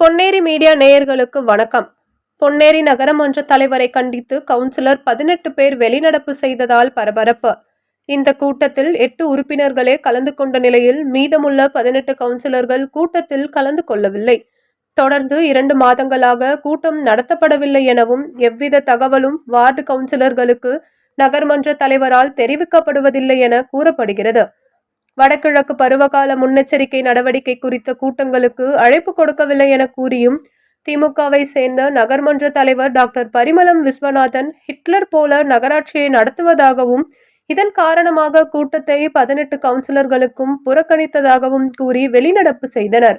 Ponneri media நேயர்களுக்கு வணக்கம். பொன்னேரி நகரமன்ற தலைவரை கண்டித்து கவுன்சிலர் பதினெட்டு பேர் வெளிநடப்பு செய்ததால் பரபரப்பு. இந்த கூட்டத்தில் எட்டு உறுப்பினர்களே கலந்து கொண்ட நிலையில் மீதமுள்ள பதினெட்டு கவுன்சிலர்கள் கூட்டத்தில் கலந்து கொள்ளவில்லை. தொடர்ந்து இரண்டு மாதங்களாக கூட்டம் நடத்தப்படவில்லை எனவும் எவ்வித தகவலும் வார்டு கவுன்சிலர்களுக்கு நகர்மன்ற தலைவரால் தெரிவிக்கப்படுவதில்லை என கூறப்படுகிறது. வடகிழக்கு பருவகால முன்னெச்சரிக்கை நடவடிக்கை குறித்த கூட்டங்களுக்கு அழைப்பு கொடுக்கவில்லை என கூறியும் திமுகவை சேர்ந்த நகர்மன்ற தலைவர் டாக்டர் பரிமளம் விஸ்வநாதன் ஹிட்லர் போல நகராட்சியை நடத்துவதாகவும் இதன் காரணமாக கூட்டத்தை பதினெட்டு கவுன்சிலர்களுக்கும் புறக்கணித்ததாகவும் கூறி வெளிநடப்பு செய்தனர்.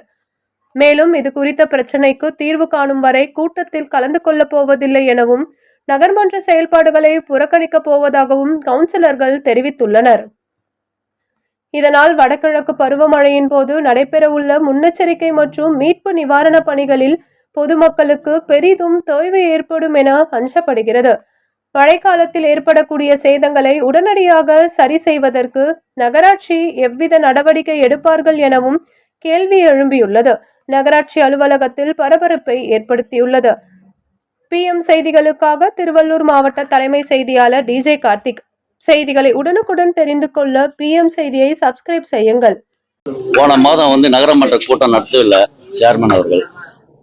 மேலும் இது குறித்த பிரச்சினைக்கு தீர்வு காணும் வரை கூட்டத்தில் கலந்து கொள்ளப் போவதில்லை எனவும் நகர்மன்ற செயல்பாடுகளை புறக்கணிக்கப் போவதாகவும் கவுன்சிலர்கள் தெரிவித்துள்ளனர். இதனால் வடகிழக்கு பருவமழையின் போது நடைபெறவுள்ள முன்னெச்சரிக்கை மற்றும் மீட்பு நிவாரணப் பணிகளில் பொதுமக்களுக்கு பெரிதும் தொய்வு ஏற்படும் என அஞ்சப்படுகிறது. மழைக்காலத்தில் ஏற்படக்கூடிய சேதங்களை உடனடியாக சரி செய்வதற்கு நகராட்சி எவ்வித நடவடிக்கை எடுப்பார்கள் எனவும் கேள்வி எழும்பியுள்ளது. நகராட்சி அலுவலகத்தில் பரபரப்பை ஏற்படுத்தியுள்ளது. பிஎம் செய்திகளுக்காக திருவள்ளூர் மாவட்ட தலைமை செய்தியாளர் டிஜே கார்த்திக். செய்திகளை உடனுக்குடன் தெரிந்து கொள்ள பிஎம் செய்தியை சப்ஸ்கிரைப் செய்யுங்கள். போன மாதம் வந்து நகரமன்ற கூட்டம் நடத்தவில்லை சேர்மன் அவர்கள்.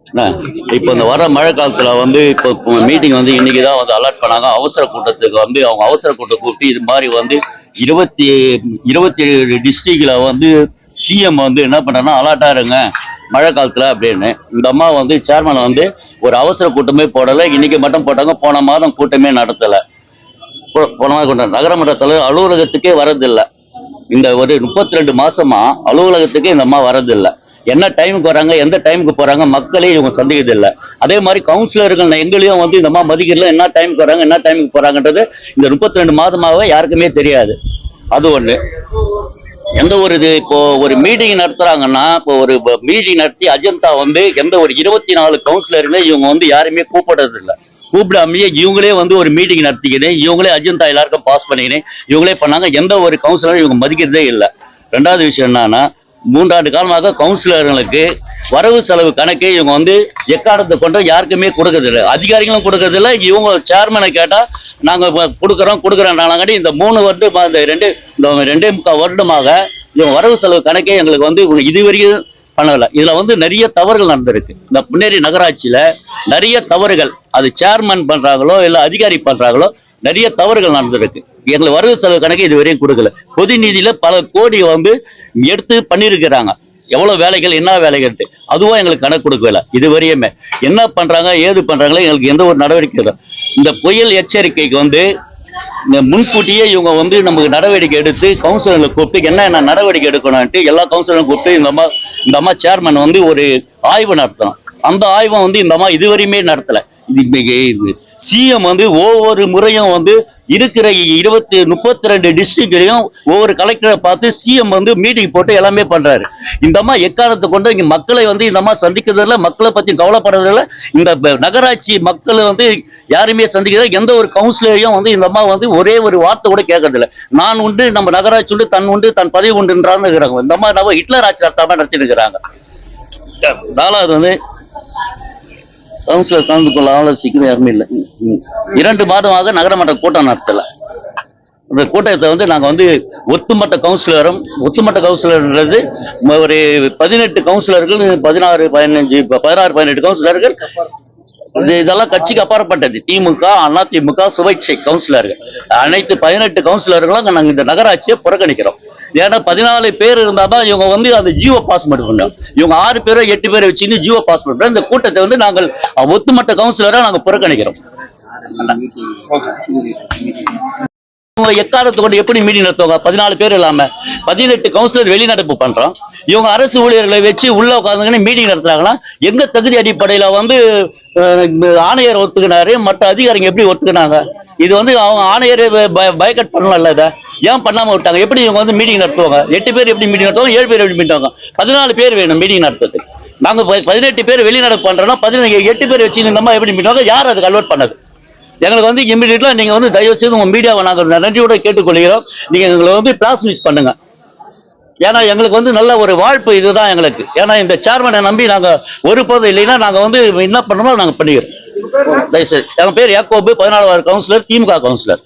என்ன? இப்போ இந்த வர மழை காலத்துல வந்து இப்போ மீட்டிங் வந்து இன்னைக்கு தான் வந்து அலர்ட் பண்ணாங்க. அவசர கூட்டத்துக்கு வந்து அவங்க அவசர கூட்டம் கூப்பிட்டு இது மாதிரி வந்து இருபத்தி இருபத்தி ஏழு டிஸ்ட்ரிக்ட்ல வந்து சிஎம் வந்து என்ன பண்ணனா அலர்ட்டா இருங்க மழை காலத்துல அப்படின்னு. இந்த அம்மா வந்து சேர்மன் வந்து ஒரு அவசர கூட்டமே போடலை. இன்னைக்கு மட்டும் போட்டாங்க. போன மாதம் கூட்டமே நடத்தலை. பணமாக கொண்டார் நகரமன்ற தலைவர் அலுவலகத்துக்கே வரதில்லை. இந்த ஒரு முப்பத்தி ரெண்டு மாசமா அலுவலகத்துக்கு இந்த அம்மா வரதில்லை. என்ன டைமுக்கு வராங்க எந்த டைமுக்கு போறாங்க மக்களே இவங்க சந்திக்கிறது அதே மாதிரி கவுன்சிலர்கள் எங்களையும் வந்து இந்த மாதிரி மதிக்கிறதுல என்ன டைமுக்கு வராங்க என்ன டைமுக்கு போறாங்கன்றது இந்த முப்பத்தி ரெண்டு மாதமாகவே யாருக்குமே தெரியாது. அது ஒண்ணு. எந்த ஒரு இது இப்போ ஒரு மீட்டிங் நடத்துறாங்கன்னா இப்போ ஒரு மீட்டிங் நடத்தி அஜந்தா வந்து எந்த ஒரு இருபத்தி நாலு கவுன்சிலருமே இவங்க வந்து யாருமே கூப்பிடுறது இல்லை கூப்பிடாமையே இவங்களே வந்து ஒரு மீட்டிங் நடத்திக்கினு இவங்களே அஜந்தா எல்லாருக்கும் பாஸ் பண்ணிக்கினு இவங்களே பண்ணாங்க. எந்த ஒரு கவுன்சிலரும் இவங்க மதிக்கிறதே இல்லை. ரெண்டாவது விஷயம் என்னன்னா மூன்றாண்டு காலமாக கவுன்சிலர்களுக்கு வரவு செலவு கணக்கே இவங்க வந்து எக்காரணத்தை கொண்டு யாருக்குமே கொடுக்கறதில்ல. அதிகாரிகளும் கொடுக்கறதில்ல இவங்க சேர்மனை கேட்டால் நாங்கள் கொடுக்குறோம் கொடுக்கறோம். கொடுக்குறோம்னாலங்காட்டி இந்த மூணு வருடம் இந்த ரெண்டு இந்த ரெண்டே முக்கால் வருடமாக இவன் வரவு செலவு கணக்கே எங்களுக்கு வந்து இதுவரையும் இதுவரைக்கும் இதில் வந்து நிறைய தவறுகள் நடந்திருக்கு. இந்த முன்னேறி நகராட்சியில் நிறைய தவறுகள் அது சேர்மன் பண்ணுறாங்களோ இல்லை அதிகாரி பண்ணுறாங்களோ நிறைய தவறுகள் நடந்திருக்கு. எங்களுக்கு வரவு செலவு கணக்கு இதுவரையும் கொடுக்கல. பொது நிதியில் பல கோடி வந்து எடுத்து பண்ணியிருக்கிறாங்க. எவ்வளோ வேலைகள் என்ன வேலைகள் அதுவும் எங்களுக்கு கணக்கு கொடுக்கல இது வரையுமே. என்ன பண்ணுறாங்க ஏது பண்ணுறாங்களோ எங்களுக்கு எந்த ஒரு நடவடிக்கை இல்லை. இந்த புயல் எச்சரிக்கைக்கு வந்து இந்த முன்கூட்டியே இவங்க வந்து நமக்கு நடவடிக்கை எடுத்து கவுன்சிலர்களை கூப்பிட்டு என்ன என்ன நடவடிக்கை எடுக்கணும்ட்டு எல்லா கவுன்சிலரும் கூப்பிட்டு இந்த அம்மா இந்த அம்மா சேர்மன் வந்து ஒரு ஆய்வு நடத்தணும். அந்த ஆய்வை வந்து இந்த அம்மா இதுவரையுமே நடத்தலை. இது சிஎம் வந்து ஒவ்வொரு முறையும் வந்து இருக்கிற இருபத்தி முப்பத்தி ரெண்டு டிஸ்ட்ரிக்ட்லையும் ஒவ்வொரு கலெக்டரை பார்த்து சிஎம் வந்து மீட்டிங் போட்டு எல்லாமே பண்றாரு. இந்த அம்மா எக்காரணத்தை கொண்டு இங்க மக்களை வந்து இந்த அம்மா சந்திக்கிறதில்ல மக்களை பத்தி கவலைப்படுறதுல இந்த நகராட்சி மக்களை வந்து யாருமே சந்திக்கிறது எந்த ஒரு கவுன்சிலரையும் வந்து இந்த அம்மா வந்து ஒரே ஒரு வார்த்தை கூட கேட்கறதில்ல. நான் உண்டு நம்ம நகராட்சி உண்டு தன் உண்டு தன் பதவி உண்டுன்றான்னு இருக்கிறாங்க இந்த அம்மா நம்ம ஹிட்லர் ஆட்சி நடத்தாம நடத்திட்டு இருக்கிறாங்க. நாலாவது வந்து கவுன்சிலர் கலந்து கொள்ள ஆலோசிக்கிறது யாருமே இல்லை. இரண்டு மாதமாக நகரமன்ற கூட்டம் நடத்தல. இந்த கூட்டத்தை வந்து நாங்கள் வந்து ஒத்துமட்ட கவுன்சிலரும் ஒத்துமட்ட கவுன்சிலர்ன்றது ஒரு பதினெட்டு கவுன்சிலர்கள் பதினாறு பதினஞ்சு பதினாறு பதினெட்டு கவுன்சிலர்கள். இது இதெல்லாம் கட்சிக்கு அப்பாற்பட்டது. திமுக அண்ணா திமுக சுவைச்சை கவுன்சிலர்கள். அனைத்து பதினெட்டு கவுன்சிலர்களும் நாங்கள் இந்த நகராட்சியை புறக்கணிக்கிறோம். ஏன்னா பதினாலு பேர் இருந்தாதான் இவங்க வந்து அந்த ஜியோ பாஸ் பண்ணுவாங்க இவங்க ஆறு பேரோ எட்டு பேரை வச்சுன்னு ஜியோ பாஸ் பண்ணுறோம் இந்த கூட்டத்தை வந்து நாங்கள் ஒத்துமட்ட கவுன்சிலராக நாங்க புறக்கணிக்கிறோம். இவங்க எக்காரணத்தை கொண்டு எப்படி மீட்டிங் நடத்துவாங்க? பதினாலு பேர் இல்லாம. பதினெட்டு கவுன்சிலர் வெளிநடப்பு பண்றோம். இவங்க அரசு ஊழியர்களை வச்சு உள்ள உட்காந்துங்கன்னு மீட்டிங் நடத்துறாங்கன்னா எங்க தகுதி அடிப்படையில வந்து ஆணையர் ஒத்துக்கினாரு மற்ற அதிகாரிங்க எப்படி ஒத்துக்கினாங்க? இது வந்து அவங்க ஆணையர் பயக்கட் பண்ணலாம்ல இதை? ஏன் பண்ணாமல் விட்டாங்க? எப்படி இவங்க வந்து மீட்டிங் நடத்துவாங்க? எட்டு பேர் எப்படி மீட்டிங் நடத்துவாங்க? ஏழு பேர் எப்படி மீட்டிங் பதினாலு பேர் வேணும் மீட்டிங் நடத்துறதுக்கு. நாங்கள் ப- பதினெட்டு பேர் வெளிநடப்பு பண்ணுறோன்னா பதினேழு எட்டு பேர் வச்சு இந்த மாதிரி எப்படி மீட்டிங் யார் அதுக்கு அலோட் பண்ணது? எங்களுக்கு வந்து இம்மிடியட்டா நீங்க வந்து தயவு செய்து உங்க மீடியாவை நாங்கள் நன்றியோட கேட்டுக்கொள்கிறோம். நீங்க எங்களை வந்து பிளாஸ் மிஸ் பண்ணுங்க. ஏன்னா எங்களுக்கு வந்து நல்ல ஒரு வாழ்ப்பு இதுதான் எங்களுக்கு. ஏன்னா இந்த சேர்மனை நம்பி நாங்கள் ஒரு போதும் இல்லைன்னா நாங்கள் வந்து என்ன பண்ணணுமோ நாங்கள் பண்ணிக்கிறோம். தயவுசெய்து. என் பேர் யாக்கோபு பதினாலாவது கவுன்சிலர் திமுக கவுன்சிலர்